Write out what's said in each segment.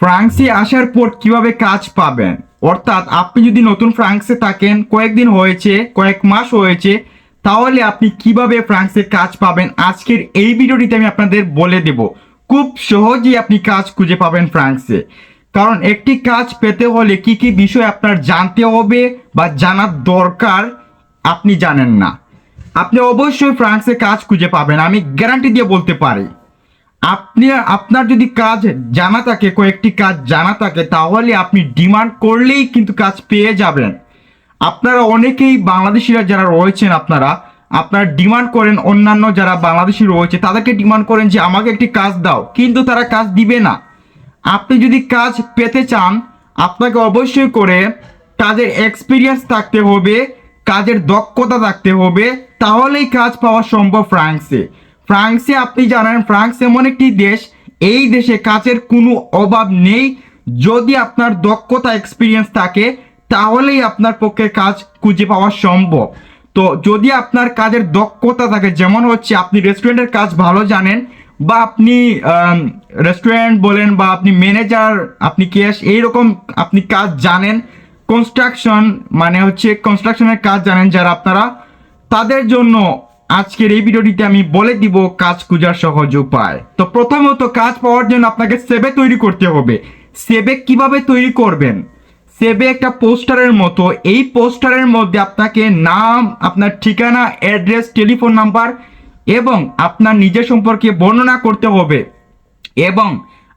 ফ্রান্সে আসার পর কীভাবে কাজ পাবেন? অর্থাৎ আপনি যদি নতুন ফ্রান্সে থাকেন, কয়েকদিন হয়েছে, কয়েক মাস হয়েছে, তাহলে আপনি কীভাবে ফ্রান্সে কাজ পাবেন? আজকের এই ভিডিওটিতে আমি আপনাদের বলে দেব। খুব সহজেই আপনি কাজ খুঁজে পাবেন ফ্রান্সে। কারণ একটি কাজ পেতে হলে কি কি বিষয় আপনার জানতে হবে বা জানার দরকার আপনি জানেন না। আপনি অবশ্যই ফ্রান্সে কাজ খুঁজে পাবেন, আমি গ্যারান্টি দিয়ে বলতে পারি। আপনি আপনার যদি কাজ জানা থাকে, কয়েকটি কাজ জানা থাকে, তাহলে আপনি ডিমান্ড করলেই কিন্তু কাজ পেয়ে যাবেন। আপনারা অনেকেই বাংলাদেশিরা যারা রয়েছেন আপনারা আপনারা ডিমান্ড করেন, অন্যান্য যারা বাংলাদেশি রয়েছে, তাদেরকে ডিমান্ড করেন যে আমাকে একটি কাজ দাও, কিন্তু তারা কাজ দিবে না। আপনি যদি কাজ পেতে চান, আপনাকে অবশ্যই করে কাজের এক্সপিরিয়েন্স থাকতে হবে, কাজের দক্ষতা থাকতে হবে, তাহলেই কাজ পাওয়া সম্ভব ফ্রান্সে ফ্রান্সে আপনি জানেন, ফ্রান্স এমন একটি দেশ। এই দেশে কাজের কোনো অভাব নেই। যদি আপনার দক্ষতা এক্সপিরিয়েন্স থাকে, তাহলেই আপনার পক্ষে কাজ খুঁজে পাওয়া সম্ভব। তো যদি আপনার কাজের দক্ষতা থাকে, যেমন হচ্ছে আপনি রেস্টুরেন্টের কাজ ভালো জানেন, বা আপনি রেস্টুরেন্ট বলেন, বা আপনি ম্যানেজার আপনি ক্যাশ এইরকম আপনি কাজ জানেন কনস্ট্রাকশন মানে হচ্ছে কনস্ট্রাকশনের কাজ জানেন যারা আপনারা, তাদের জন্য আজকের এই ভিডিওটিতে আমি বলে দিব কাজ খোঁজার সহজ উপায়। তো প্রথমত কাজ পাওয়ার জন্য আপনাকে সেবে তৈরি করতে হবে। সেবে কীভাবে তৈরি করবেন? সেবে একটা পোস্টারের মতো। এই পোস্টারের মধ্যে আপনাকে নাম, আপনার ঠিকানা, অ্যাড্রেস, টেলিফোন নাম্বার এবং আপনার নিজের সম্পর্কে বর্ণনা করতে হবে। এবং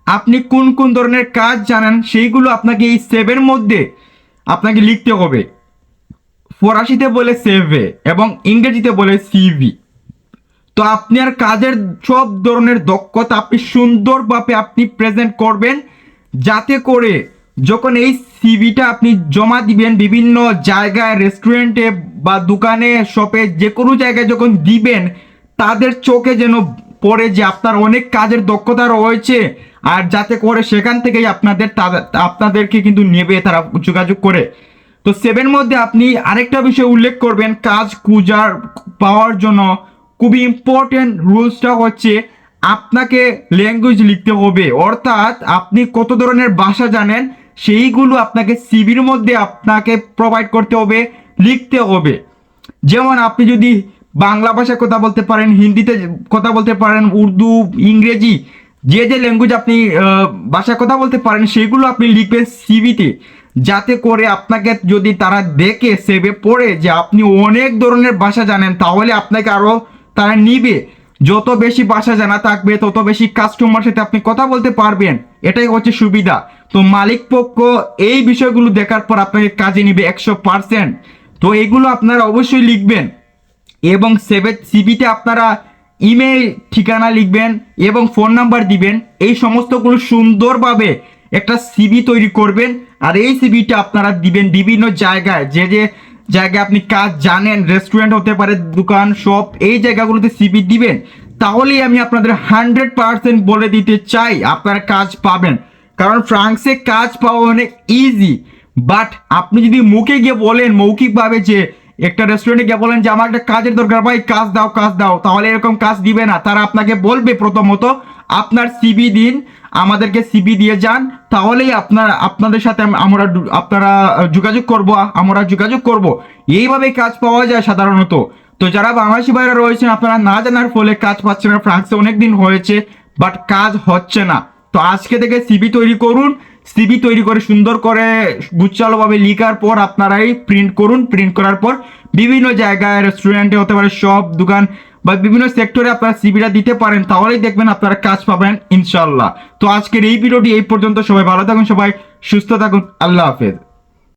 আপনি কোন কোন ধরনের কাজ জানেন সেইগুলো আপনাকে এই সেভের মধ্যে আপনাকে লিখতে হবে। ফরাসিতে বলে সেভে এবং ইংরেজিতে বলে সিভি তো আপনার কাজের সব ধরনের দক্ষতা আপনি সুন্দরভাবে আপনি প্রেজেন্ট করবেন, যাতে করে যখন এই সিভিটা আপনি জমা দিবেন, বিভিন্ন জায়গায় রেস্টুরেন্টে বা দোকানে শপে যে কোনো জায়গায় যখন দিবেন, তাদের চোখে যেন পড়ে যে আপনার অনেক কাজের দক্ষতা রয়েছে, আর যাতে করে সেখান থেকেই আপনাদের আপনাদেরকে কিন্তু নেবে, তারা যোগাযোগ করে। তো সেভেন মধ্যে আপনি আরেকটা বিষয় উল্লেখ করবেন, কাজ খুঁজার, পাওয়ার জন্য খুবই ইম্পর্টেন্ট রুলসটা হচ্ছে আপনাকে ল্যাঙ্গুয়েজ লিখতে হবে। অর্থাৎ আপনি কত ধরনের ভাষা জানেন, সেইগুলো আপনাকে সিভির মধ্যে আপনাকে প্রোভাইড করতে হবে, লিখতে হবে। যেমন আপনি যদি বাংলা ভাষায় কথা বলতে পারেন, হিন্দিতে কথা বলতে পারেন, উর্দু, ইংরেজি, যে যে ল্যাঙ্গুয়েজ আপনি ভাষায় কথা বলতে পারেন, সেগুলো আপনি লিখবেন সিভিতে যাতে করে আপনাকে যদি তারা দেখে সেভে পড়ে যে আপনি অনেক ধরনের ভাষা জানেন, তাহলে আপনাকে আরও তারা নিবে। যত বেশি ভাষা জানা থাকবে, তত বেশি কাস্টমার সাথে আপনি কথা বলতে পারবেন। এটাই হচ্ছে সুবিধা। তো মালিক পক্ষ এই বিষয়গুলো দেখার পর আপনাকে কাজে নিবে একশো পার্সেন্ট তো এগুলো আপনারা অবশ্যই লিখবেন। এবং সেভে সিবিতে আপনারা ইমেল ঠিকানা লিখবেন এবং ফোন নাম্বার দিবেন। এই সমস্তগুলো সুন্দরভাবে একটা সিবি তৈরি করবেন, আর এই সিবিটা আপনারা দিবেন বিভিন্ন জায়গায়। যে যে জায়গায় আপনি কাজ জানেন রেস্টুরেন্ট হতে পারে, দোকান শপ এই জায়গাগুলোতে সিবি দিবেন, তাহলেই আমি আপনাদের হান্ড্রেড পার্সেন্ট বলে দিতে চাই, আপনারা কাজ পাবেন। কারণ ফ্রান্সে কাজ পাওয়া অনেক ইজি বাট আপনি যদি মুখে গিয়ে বলেন, মৌখিকভাবে যে একটা রেস্টুরেন্টে গিয়ে বলেন যে, আমার একটা কাজের দরকার, ভাই, কাজ দাও কাজ দাও, তাহলে এরকম কাজ দিবে না। তারা আপনাকে বলবে প্রথমত, আপনার সিবি দিন, আমাদেরকে সিবি দিয়ে যান তাহলেই আপনার, আপনাদের সাথে আমরা আপনারা যোগাযোগ করব আমরা যোগাযোগ করব। এইভাবে কাজ পাওয়া যায় সাধারণত। তো যারা বাংলাদেশি বাইরে রয়েছেন, আপনারা না জানার ফলে কাজ পাচ্ছেন না। ফ্রান্সে অনেক দিন হয়েছে, বাট কাজ হচ্ছে না। তো আজকে থেকে সিবি তৈরি করুন সিবি তৈরি করে সুন্দর করে গুচ্ছালোভাবে লিখার পর আপনারাই প্রিন্ট করুন প্রিন্ট করার পর বিভিন্ন জায়গায় রেস্টুরেন্টে হতে পারে সব দোকান বা বিভিন্ন সেক্টরে আপনারা সিবিটা দিতে পারেন, তাহলেই দেখবেন আপনারা কাজ পাবেন ইনশাল্লাহ তো আজকের এই ভিডিওটি এই পর্যন্ত, সবাই ভালো থাকুন, সবাই সুস্থ থাকুন, আল্লাহ হাফেজ।